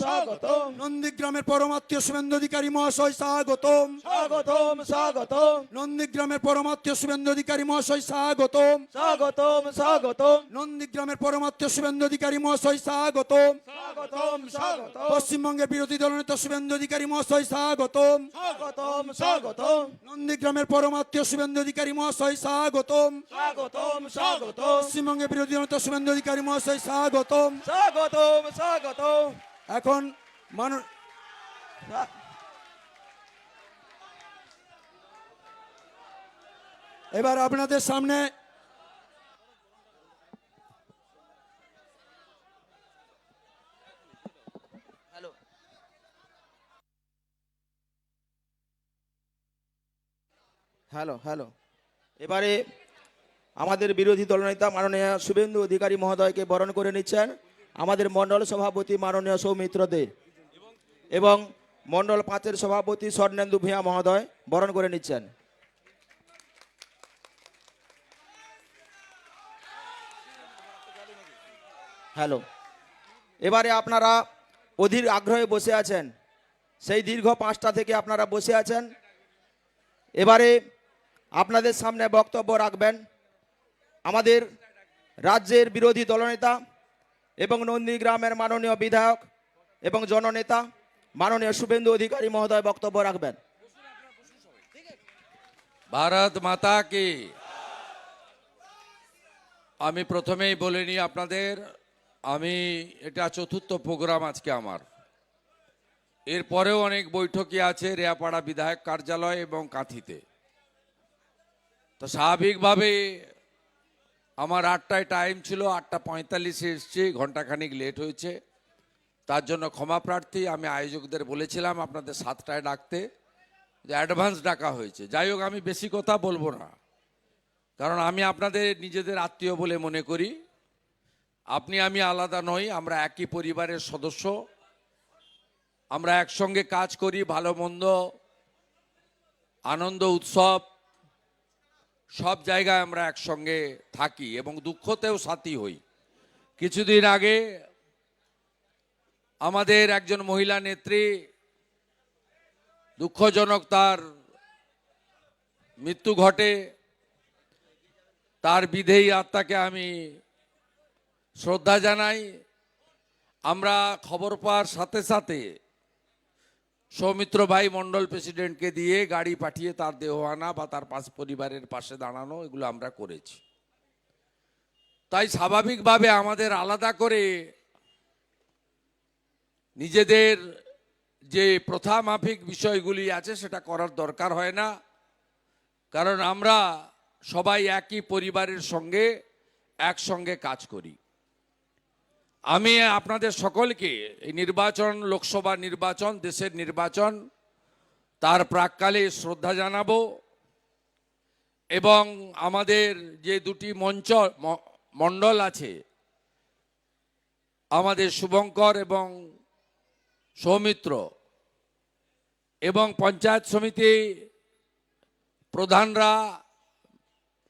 স্বাগতম। নন্দীগ্রামের পরমাত্মীয় শুভেন্দু অধিকারী মহাশয় স্বাগতম। স্বাগতম স্বাগতম। নন্দীগ্রামের পরমাত্মীয় শুভেন্দু অধিকারী মহাশয় স্বাগতম। স্বাগতম স্বাগতম। নন্দীগ্রামের পরমাত্মীয় শুভেন্দু অধিকারী মহাশয় স্বাগতম। স্বাগতম স্বাগতম। পশ্চিমবঙ্গের বিরোধী দলনেতা শুভেন্দু অধিকারী মহাশয় স্বাগতম। স্বাগতম স্বাগতম। নন্দীগ্রামের পরমাত্মীয় শুভেন্দু অধিকারী মহাশয় স্বাগতম। স্বাগতম স্বাগতম। পশ্চিমবঙ্গের বিরোধী দলনেতা শুভেন্দু অধিকারী মহাশয় স্বাগতম। স্বাগতম স্বাগতম। এখন মানুষ এবার আপনাদের সামনে হ্যালো। Hello hello. এবারে আমাদের বিরোধী দলনেতা মাননীয় শুভেন্দু অধিকারী মহোদয়কে বরণ করে নিচ্ছেন। আমাদের মণ্ডল সভাপতি মাননীয় সৌমিত্র দে এবং মণ্ডল পাঁচের সভাপতি স্বর্ণেন্দু ভূঁয়া মহোদয় বরণ করে নিচ্ছেন। হ্যালো, এবারে আপনারা অধীর আগ্রহে বসে আছেন, সেই দীর্ঘ পাঁচটা থেকে আপনারা বসে আছেন। এবারে আপনাদের সামনে বক্তব্য রাখবেন আমাদের রাজ্যের বিরোধী দলনেতা এবং নন্দীগ্রামের মাননীয় বিধায়ক এবং জননেতা মাননীয় শুভেন্দু অধিকারী মহোদয় বক্তব্য রাখবেন। ভারত মাতা কি? আমি প্রথমেই বলে নিই আপনাদের, আমি, এটা চতুর্থ প্রোগ্রাম আজকে আমার। এরপরেও অনেক বৈঠকই আছে রেয়াপাড়া বিধায়ক কার্যালয় এবং কাঁথিতে। তো স্বাভাবিকভাবে আমার আটটায় টাইম ছিল, আটটা পঁয়তাল্লিশে এসছি ঘন্টাখানিক লেট হয়েছে। তার জন্য ক্ষমা প্রার্থী, আমি আয়োজকদের বলেছিলাম আপনাদের সাতটায় ডাকতে, যে অ্যাডভান্স ডাকা হয়েছে। যাই হোক, আমি বেশি কথা বলব না। কারণ আমি আপনাদের নিজেদের আত্মীয় বলে মনে করি। আপনি আমি আলাদা নই, আমরা একই পরিবারের সদস্য। আমরা একসঙ্গে কাজ করি, ভালো মন্দ, আনন্দ, উৎসব। সব জায়গায় আমরা একসঙ্গে থাকি এবং দুঃখতেও সাথী হই। কিছুদিন আগে আমাদের একজন মহিলা নেত্রী দুঃখজনক তার মৃত্যু ঘটে। তার বিধেয়ী আত্মাকে আমি শ্রদ্ধা জানাই। আমরা খবর পাওয়ার সাথে সাথে সৌমিত্র ভাই মণ্ডল প্রেসিডেন্টকে দিয়ে গাড়ি পাঠিয়ে তার দেহ আনা বা তার পাশ পরিবারের পাশে দাঁড়ানো, এগুলো আমরা করেছি। তাই স্বাভাবিকভাবে আমাদের আলাদা করে নিজেদের যে প্রথা মাফিক বিষয়গুলি আছে সেটা করার দরকার হয় না। কারণ আমরা সবাই একই পরিবারের সঙ্গে একসঙ্গে কাজ করি। আমি আপনাদের সকলকে এই নির্বাচন, লোকসভা নির্বাচন, দেশের নির্বাচন, তার প্রাককালে শ্রদ্ধা জানাব এবং আমাদের যে দুটি মঞ্চ মণ্ডল আছে, আমাদের শুভঙ্কর এবং সৌমিত্র এবং পঞ্চায়েত সমিতি প্রধানরা,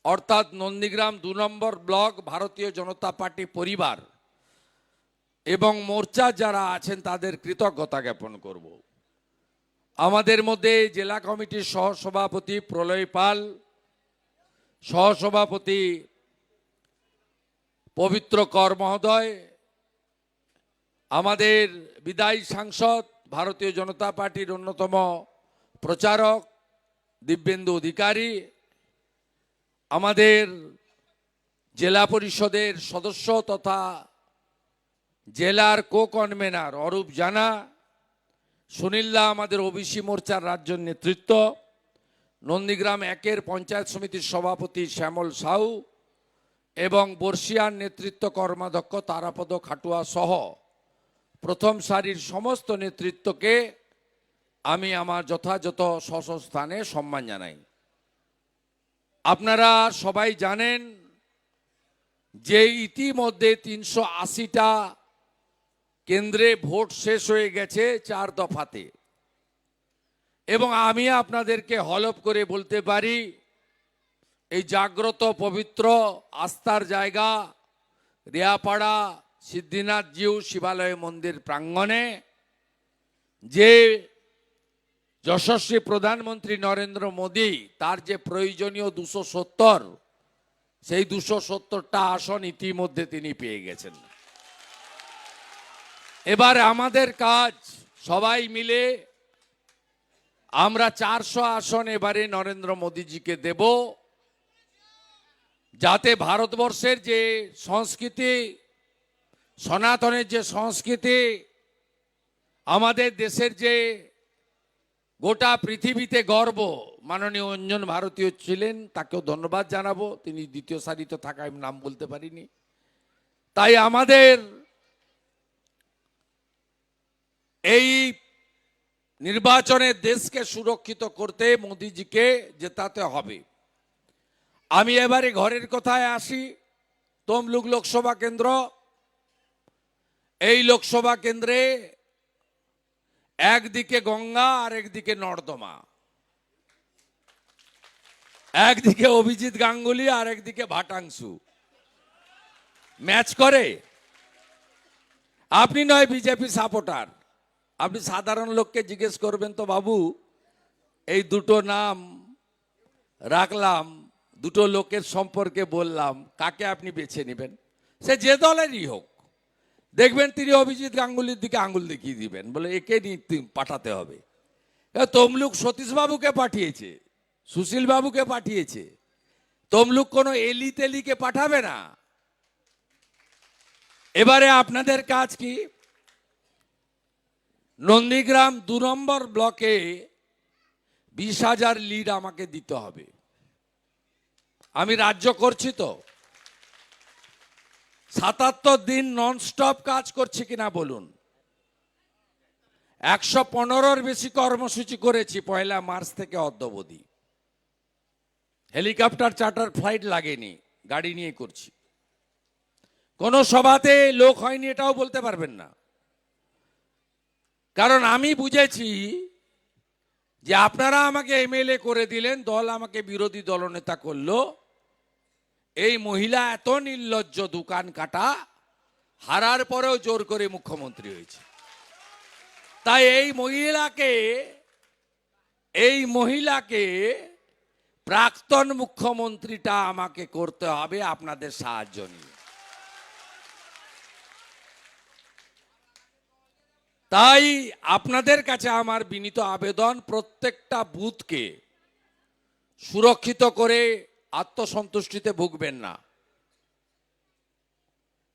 অর্থাৎ নন্দীগ্রাম দু নম্বর ব্লক, ভারতীয় জনতা পার্টি পরিবার। এবং মোর্চা যারা আছেন, তাদের কৃতজ্ঞতা জ্ঞাপন করব। আমাদের মধ্যে জেলা কমিটির সহসভাপতি প্রলয় পাল, সহসভাপতি পবিত্র কর মহোদয়, আমাদের বিদায়ী সাংসদ ভারতীয় জনতা পার্টির অন্যতম প্রচারক দিব্যেন্দু অধিকারী, আমাদের জেলা পরিষদের সদস্য তথা জেলার কো কনভেনার অরূপ জানা, সুনীলদা আমাদের ওবিসি মোর্চার রাজ্য নেতৃত্ব, নন্দীগ্রাম একের পঞ্চায়েত সমিতির সভাপতি শ্যামল সাউ এবং বর্ষিয়ার নেতৃত্ব কর্মাধ্যক্ষ তারাপদ খাটুয়া সহ প্রথম সারির সমস্ত নেতৃত্বকে আমি আমার যথাযথ স্থানে সম্মান জানাই। আপনারা সবাই জানেন যে ইতিমধ্যে তিনশো আশিটা কেন্দ্রে ভোট শেষ হয়ে গেছে চার দফাতে। এবং আমি আপনাদেরকে হলপ করে বলতে পারি, এই জাগ্রত, পবিত্র, আস্থার জায়গা রেয়াপাড়া সিদ্ধিনাথ জিউ শিবালয় মন্দির প্রাঙ্গণে, যে যশস্বী প্রধানমন্ত্রী নরেন্দ্র মোদী তার যে প্রয়োজনীয় দুশো সত্তর, সেই দুশো সত্তরটা আসন ইতিমধ্যে তিনি পেয়ে গেছেন। এবার আমাদের কাজ, সবাই মিলে আমরা চারশো আসন এবারে নরেন্দ্র মোদীজিকে দেব, যাতে ভারতবর্ষের যে সংস্কৃতি, সনাতনের যে সংস্কৃতি, আমাদের দেশের যে গোটা পৃথিবীতে গর্ব, মাননীয় অঞ্জন ভারতীয় ছিলেন, তাকেও ধন্যবাদ জানাব। তিনি দ্বিতীয় সারিতে থাকায় নাম বলতে পারিনি। তাই আমাদের এই নির্বাচনে দেশকে সুরক্ষিত করতে মোদিজিকে জেতাতে হবে। আমি এবারে ঘরের কথায় আসি। তমলুক লোকসভা কেন্দ্র, এই লোকসভা কেন্দ্রে একদিকে গঙ্গা আর একদিকে নর্দমা। একদিকে অভিজিৎ গাঙ্গুলি আর একদিকে ভাটাংশু। ম্যাচ করে। আপনি নয় বিজেপি সাপোর্টার। আপনি সাধারণ লোককে জিজ্ঞেস করবেন, তো বাবু, এই দুটো নাম রাখলাম, দুটো লোকের সম্পর্কে বললাম, কাকে আপনি বেছে নেবেন? সে যে দলেরই হোক। দেখবেন তিনি অভিজিৎ গাঙ্গুলির দিকে আঙ্গুল দেখিয়ে দিবেন, বলে, একে পাঠাতে হবে। তমলুক সতীশ বাবুকে পাঠিয়েছে সুশীল বাবুকে পাঠিয়েছে। তমলুক কোনো এলি তেলিকে পাঠাবে না। এবারে আপনাদের কাজ কি? নন্দীগ্রাম দু নম্বর ব্লকে বিশ হাজার লিড আমাকে দিতে হবে। আমি রাজ্য করছি তো। সাতাত্তর দিন নন স্টপ কাজ করছি কিনা বলুন। একশো পনেরোর বেশি কর্মসূচি করেছি পয়লা মার্চ থেকে অদ্যবধি। হেলিকপ্টার, চার্টার, ফ্লাইট লাগেনি, গাড়ি নিয়ে করছি। কোনো সভাতে লোক হয়নি এটাও বলতে পারবেন না। কারণ আমি বুঝেছি যে আপনারা আমাকে এমএলএ করে দিলেন, দল আমাকে বিরোধী দলনেতা করল। এই মহিলা এত নির্লজ্জ, দোকান কাটা, হারার পরেও জোর করে মুখ্যমন্ত্রী হয়েছে। তাই এই মহিলাকে এই মহিলাকে প্রাক্তন মুখ্যমন্ত্রীটা আমাকে করতে হবে, আপনাদের সাহায্য নিয়ে। তাই আপনাদের কাছে আমার বিনীত আবেদন প্রত্যেকটা বুথকে সুরক্ষিত করে আত্মসন্তুষ্টিতে ভুগবেন না।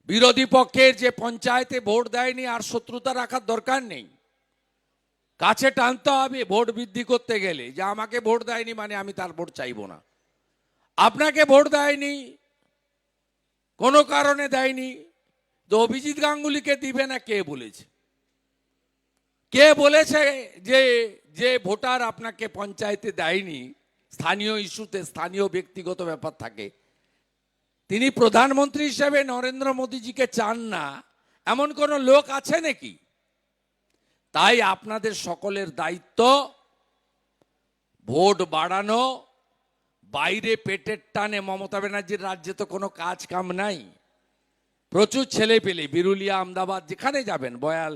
বিরোধী পক্ষের যে পঞ্চায়েতে ভোট দেয়নি আর শত্রুতা রাখার দরকার নেই। কাছে টানতে হবে, ভোট বৃদ্ধি করতে গেলে। যে আমাকে ভোট দেয়নি মানে আমি তার ভোট চাইব না। আপনাকে ভোট দেয়নি, কোনো কারণে দেয়নি। তো অভিজিৎ গাঙ্গুলিকে দিবে না কে বলেছে? কে বলেছে যে যে ভোটার আপনাকে পঞ্চায়েতে দেয়নি, স্থানীয় ইস্যুতে স্থানীয় ব্যক্তিগত ব্যাপার থাকে। তিনি প্রধানমন্ত্রী হিসেবে নরেন্দ্র মোদীজিকে চান না, এমন কোন লোক আছে নাকি? তাই আপনাদের সকলের দায়িত্ব ভোট বাড়ানো, বাইরে পেটের টানে মমতা ব্যানার্জির রাজ্যে তো কোনো কাজ কাম নাই। প্রচুর ছেলে পেলে বিরুলিয়া, আমদাবাদ, যেখানে যাবেন, বয়াল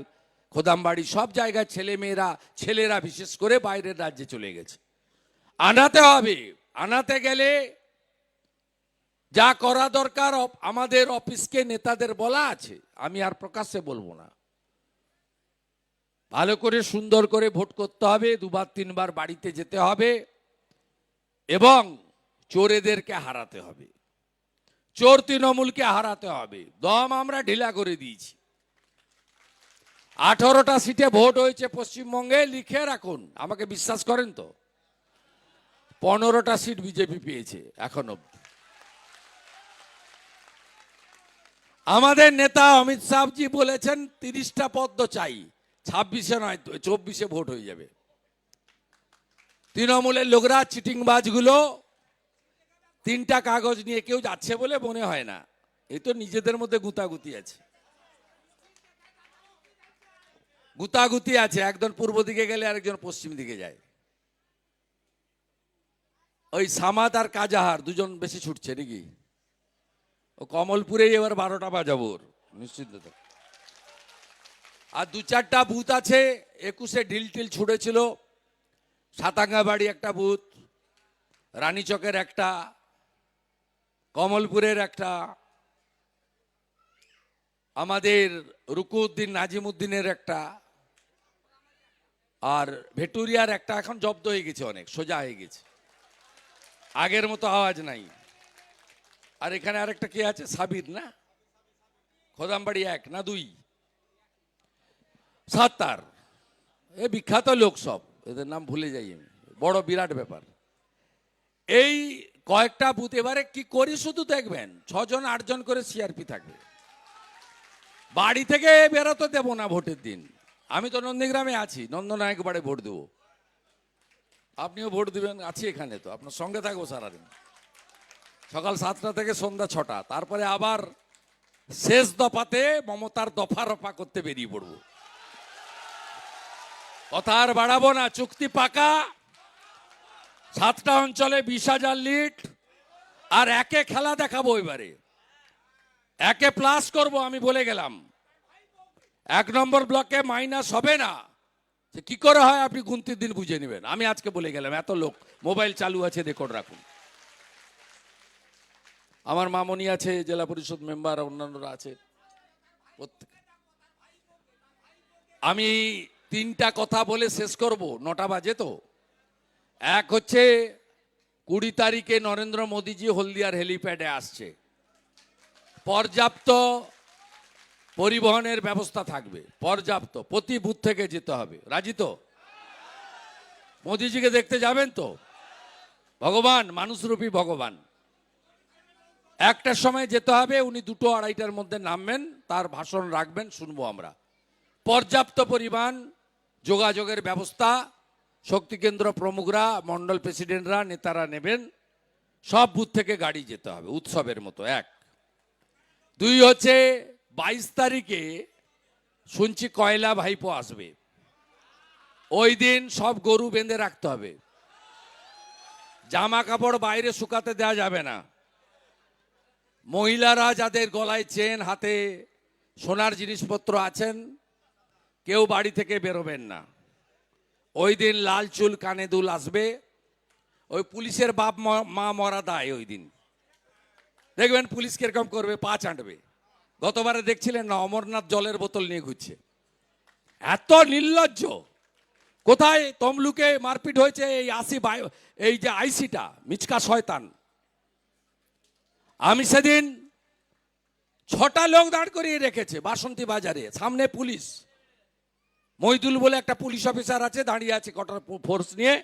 খোদামবাড়ি, সব জায়গায় ছেলে মেয়েরা, ছেলেরা বিশেষ করে বাইরের রাজ্যে চলে গেছে। আনাতে হবে। আনাতে গেলে যা করা দরকার আমাদের অফিসকে নেতাদের বলা আছে। আমি আর প্রকাশ্যে বলব না। ভালো করে সুন্দর করে ভোট করতে হবে, দুবার, তিনবার বাড়িতে যেতে হবে এবং চোরেদেরকে হারাতে হবে। চোর তৃণমূলকে হারাতে হবে। দম আমরা ঢিলা করে দিয়েছি। আঠারোটা সিটে ভোট হয়েছে পশ্চিমবঙ্গে, লিখে রাখুন। আমাকে বিশ্বাস করেন তো? পনেরোটা সিট বিজেপি পেয়েছে এখন আমাদের নেতা অমিত শাহজি বলেছেন, তিরিশটা পদ্ম চাই। ছাব্বিশে নয়, চব্বিশে ভোট হয়ে যাবে। তৃণমূলের লোকরা চিটিংবাজগুলো, তিনটা কাগজ নিয়ে কেউ যাচ্ছে বলে মনে হয় না। এই তো নিজেদের মধ্যে গুতাগুতি আছে। গুতাগুতি আছে, একজন পূর্ব দিকে গেলে আরেকজন পশ্চিম দিকে যায় ওই সামাদ আর কাজাহার দুজন বেশি ছুটছে নাকি ও কমলপুরেই এবার বারোটা বাজাবো ওর নিশ্চিন্ত। আর দু চারটা বুথ আছে, একুশে ঢিল টিল ছুড়েছিল সাতাঙ্গাবাড়ি একটা বুথ, রানীচকের একটা, কমলপুরের একটা, আমাদের রুকুউদ্দিন নাজিমুদ্দিনের একটা আর ভেটুরিয়ার একটা এখন জব্দ হয়ে গেছে অনেক, সোজা হয়ে গেছে। আগের মতো আওয়াজ নাই। আর এখানে আরেকটা কে আছে? সাবির না? খোদামবাড়ি এক না দুই? সাত্তার। এ বিখ্যাত লোক সব, এদের নাম ভুলে যাই আমি। বড় বিরাট ব্যাপার। এই কয়েকটা বুথ এবারে কি করি শুধু দেখবেন? ছজন, আটজন করে সিআরপি থাকবে। বাড়ি থেকে বেরোতে দেবো না ভোটের দিন। আমি তো নন্দীগ্রামে আছি নন্দনায়ক বাড়ি ভোট দেবো। আপনিও ভোট দিবেন, আছি এখানে তো, আপনার সঙ্গে থাকব সারাদিন। সকাল সাতটা থেকে সন্ধ্যা ছটা, তারপরে আবার শেষ দফাতে মমতার দফা রফা করতে বেরিয়ে পড়ব। কথা আর বাড়াবো না, চুক্তি পাকা। সাতটা অঞ্চলে বিশ হাজার লিট আর একে খেলা দেখাবো এবারে। একে প্লাস করব, আমি বলে গেলাম। এক নম্বর ব্লকে মাইনাস হবে না। যে কি করে হয় আপনি গুনতির দিন বুঝে নেবেন। আমি আজকে বলে গেলাম, এত লোক, মোবাইল চালু আছে, রেকর্ড রাখুন। আমার মামনি আছে, জেলা পরিষদ মেম্বার, অন্যান্যরা আছে। আমি তিনটা কথা বলে শেষ করব, নটা বাজে তো। এক হচ্ছে, কুড়ি তারিখে নরেন্দ্র মোদীজি হলদিয়ার হেলিপ্যাডে আসছে। পর্যাপ্ত পরিবহনের ব্যবস্থা থাকবে, পর্যাপ্ত। প্রতি বুথ থেকে যেতে হবে। রাজি তো? মোদিজিকে দেখতে যাবেন তো? ভগবান, মানুষরূপী ভগবান। একটার সময় যেতে হবে, উনি দুটো আড়াইটার মধ্যে নামবেন, তার ভাষণ রাখবেন, শুনব আমরা। পর্যাপ্ত পরিমাণ যোগাযোগের ব্যবস্থা, শক্তি কেন্দ্র প্রমুখরা মন্ডল প্রেসিডেন্টরা, নেতারা নেবেন। সব বুথ থেকে গাড়ি যেতে হবে, উৎসবের মতো, এক। দুই হচ্ছে বাইশ তারিখে শুনছি কয়লা ভাইপো আসবে। ওই দিন সব গরু বেঁধে রাখতে হবে। জামা কাপড় বাইরে শুকাতে দেওয়া যাবে না। মহিলারা যাদের গলায় চেন হাতে সোনার জিনিসপত্র আছেন, কেউ বাড়ি থেকে বেরোবেন না। ওই দিন লাল চুল, কানে দুল আসবে। ওই পুলিশের বাপ ম- মরা দায় ওই দিন। দেখবেন পুলিশ কীরকম করবে, পা চাঁটবে। গতবারে দেখছিলেন না, অমরনাথ জলের বোতল নিয়ে ঘুরছে। এত নির্লজ্জ। কোথায় তমলুকে মারপিট হয়েছে এই আসি এই যে আইসিটা, মিচকা শয়তান। আমি সেদিন ছটা লোক দাঁড় করিয়ে রেখেছে বাসন্তী বাজারে, সামনে পুলিশ। মইদুল বলে একটা পুলিশ অফিসার আছে, দাঁড়িয়ে আছে কটার ফোর্স নিয়ে,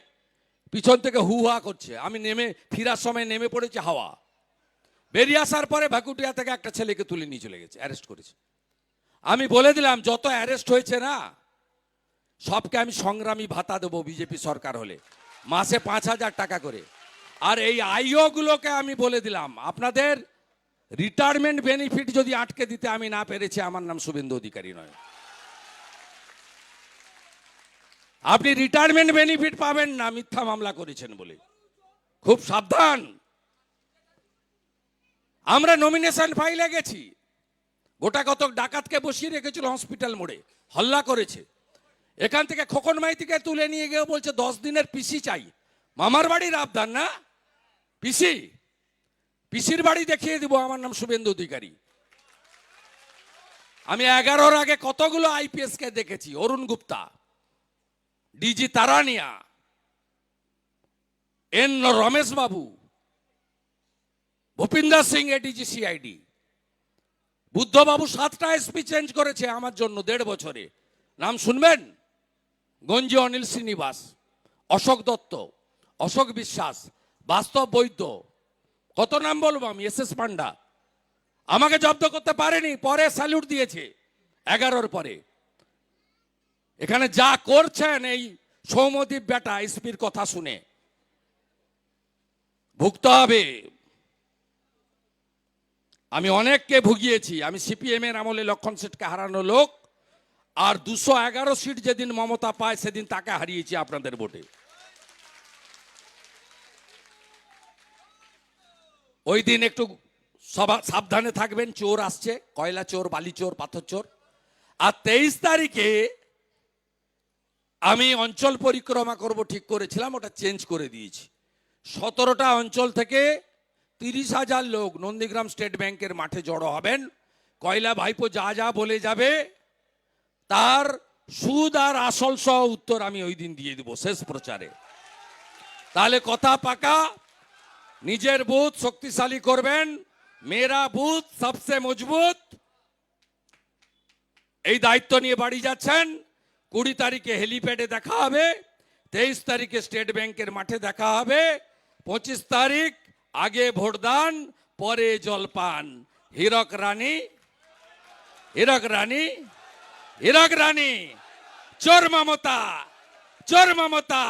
পিছন থেকে হু হা করছে। আমি নেমে, ফিরার সময় নেমে পড়েছি হাওয়া। বেরিয়ে আসার পরে ভাকুটিয়া থেকে একটা ছেলেকে তুলে নিয়ে চলে গেছে অ্যারেস্ট করেছে। আমি বলে দিলাম, যত অ্যারেস্ট হয়েছে না, সবকে আমি সংগ্রামী ভাতা দেবো বিজেপি সরকার হলে, মাসে পাঁচ হাজার টাকা করে। আর এই আইও গুলোকে আমি বলে দিলাম, আপনাদের রিটায়ারমেন্ট বেনিফিট যদি আটকে দিতে আমি না পেরেছি, আমার নাম শুভেন্দু অধিকারী নয়। আপনি রিটায়ারমেন্ট বেনিফিট পাবেন না, মিথ্যা মামলা করেছেন বলে। খুব সাবধান। আমরা নমিনেশন ফাইলে গেছি। গোটা কতক ডাকাতকে বসিয়ে রেখেছিল হসপিটাল মোড়ে। হল্লা করেছে। এখান থেকে খোকন মাইতিকে তুলে নিয়ে গিয়ে বলছে, দশ দিনের পিসি চাই। মামার বাড়ির আবদার না? পিসি পিসির বাড়ি দেখিয়ে দিব, আমার নাম শুভেন্দু অধিকারী। আমি এগারোর আগে কতগুলো আইপিএস কে দেখেছি? Arun Gupta DG Tarania N Ramesh Babu Bhupinder Singh ADG CID বুদ্ধবাবু সাতটা এসপি চেঞ্জ করেছে আমার জন্য দেড় বছরে। নাম শুনবেন? গঞ্জি অনিল শ্রীনিবাস, অশোক দত্ত, অশোক বিশ্বাস, বাস্তব বৈদ্য। কত নাম বলব আমি? S S Panda. আমাকে জব্দ করতে পারেনি, পরে স্যালুট দিয়েছে, এগারোর পরে। এখানে যা করছেন এই সৌমদীপ বেটা এসপির কথা শুনে। ভুগতে হবে। আমি অনেককে ভুগিয়েছি। আমি সিপিএম এর আমলে লক্ষণ সেটকে হারানো লোক, আর দুশো এগারো সিট যেদিন মমতা পায়, সেদিন তাকে হারিয়েছি আপনাদের ভোটে। ওই দিন একটু সবা সাবধানে থাকবেন, চোর আসছে, কয়লা চোর, বালি চোর, পাথর চোর। আর তেইশ তারিখে আমি অঞ্চল পরিক্রমা করব ঠিক করেছিলাম, ওটা চেঞ্জ করে দিয়েছি। সতেরোটা অঞ্চল থেকে তিরিশ হাজার লোক নন্দীগ্রাম স্টেট ব্যাংকের মাঠে জড়ো হবেন। কয়লা ভাইপো যা যা বলে যাবে, তার সুদ আর আসল সহ উত্তর আমি ওই দিন দিয়ে দিব শেষ প্রচারে। তাহলে কথা পাকা, নিজের বুথ শক্তিশালী করবেন মেরা বুথ সবসে মজবুত। এই দায়িত্ব নিয়ে বাড়ি যাচ্ছেন, কুড়ি তারিখে হেলিপ্যাডে দেখা হবে, তেইশ তারিখে স্টেট ব্যাংকের মাঠে দেখা হবে, পঁচিশ তারিখ আগে ভোটদান পরে জলপান হীরক রানী হীরক রানী হীরক রানী, চোর মমতা চোর মমতা।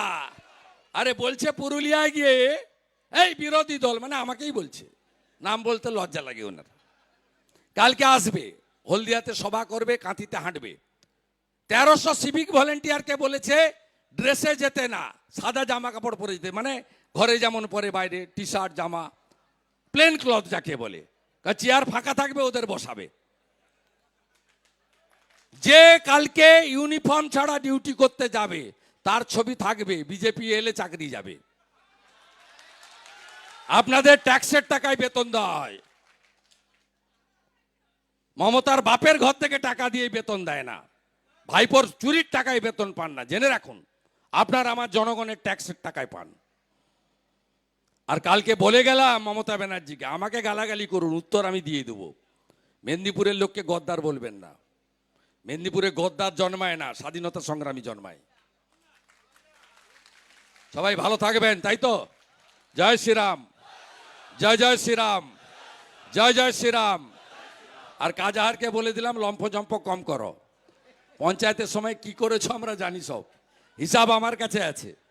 আরে বলছে পুরুলিয়ায় গিয়ে, এই বিরোধী দল মানে আমাকেই বলছে। নাম বলতে লজ্জা লাগে ওনার। কালকে আসবে, হলদিয়াতে সভা করবে, কাঁথিতে হাঁটবে। তেরোশো সিভিক ভলেন্টিয়ারকে বলেছে, ড্রেসে যেতে না, সাদা জামা কাপড় পরে যেতে। মানে ঘরে যেমন পরে বাইরে টি শার্ট জামা প্লেন ক্লথ যাকে বলে। চেয়ার ফাঁকা থাকবে, ওদের বসাবে। যে কালকে ইউনিফর্ম ছাড়া ডিউটি করতে যাবে, তার ছবি থাকবে বিজেপি এলে চাকরি যাবে। আপনাদের ট্যাক্সের টাকায় বেতন দেওয়া হয়। মমতার বাপের ঘর থেকে টাকা দিয়ে বেতন দেয় না। ভাইপোর চুরির টাকায় বেতন পান না। জেনে রাখুন, আপনার আমার জনগণের ট্যাক্সের টাকায় পান। আর কালকে বলে গেলাম মমতা ব্যানার্জিকে, আমাকে গালাগালি করুন, উত্তর আমি দিয়ে দেবো। মেদিনীপুরের লোককে গদ্দার বলবেন না। মেদিনীপুরে গদ্দার জন্মায় না, স্বাধীনতা সংগ্রামী জন্মায়। সবাই ভালো থাকবেন, তাই তো? জয় শ্রীরাম। জয় জয় শ্রীরাম। জয় জয় শ্রীরাম। আর কাজাহারকে বলে দিলাম লম্ফজম্প কম করো। পঞ্চায়েতের সময় কি করেছ আমরা জানি সব। হিসাব আমার কাছে আছে।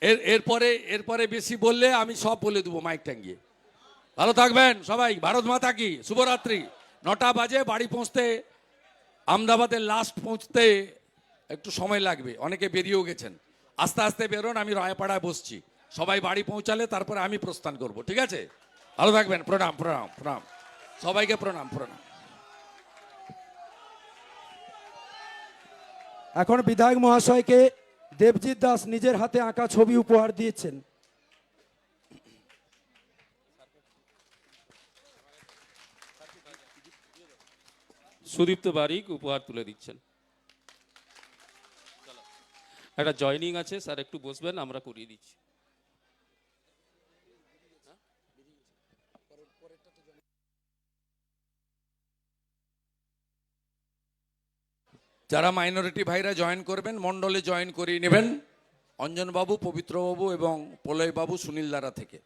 এর, এরপরে এরপরে বেশি বললে আমি সব বলে দেবো মাইক টাঙ্গিয়ে ভালো থাকবেন সবাই। ভারত মাতা কি। শুভরাত্রি। নটা বাজে, বাড়ি পৌঁছতে আমদাবাদের লাস্ট পৌঁছতে একটু সময় লাগবে। অনেকে বেরিয়েও গেছেন। আস্তে আস্তে বেরোন, আমি রায়পাড়ায় বসছি। সবাই বাড়ি পৌঁছালে তারপরে আমি প্রস্থান করব, ঠিক আছে? ভালো থাকবেন। প্রণাম প্রণাম প্রণাম। সবাইকে প্রণাম প্রণাম। এখন বিধায়ক মহাশয়কে দেবজিৎ দাস নিজের হাতে আঁকা ছবি উপহার দিয়েছেন। সুদীপ্ত বারিক উপহার তুলে দিচ্ছেন। একটা জয়নিং আছে, স্যার একটু বসবেন, আমরা করিয়ে দিচ্ছি। যারা মাইনরিটি ভাইরা জয়েন করবেন, মণ্ডলে জয়েন করিয়ে নেবেন। অঞ্জনবাবু, পবিত্রবাবু এবং প্রলয়বাবু সুনীল দ্বারা থেকে।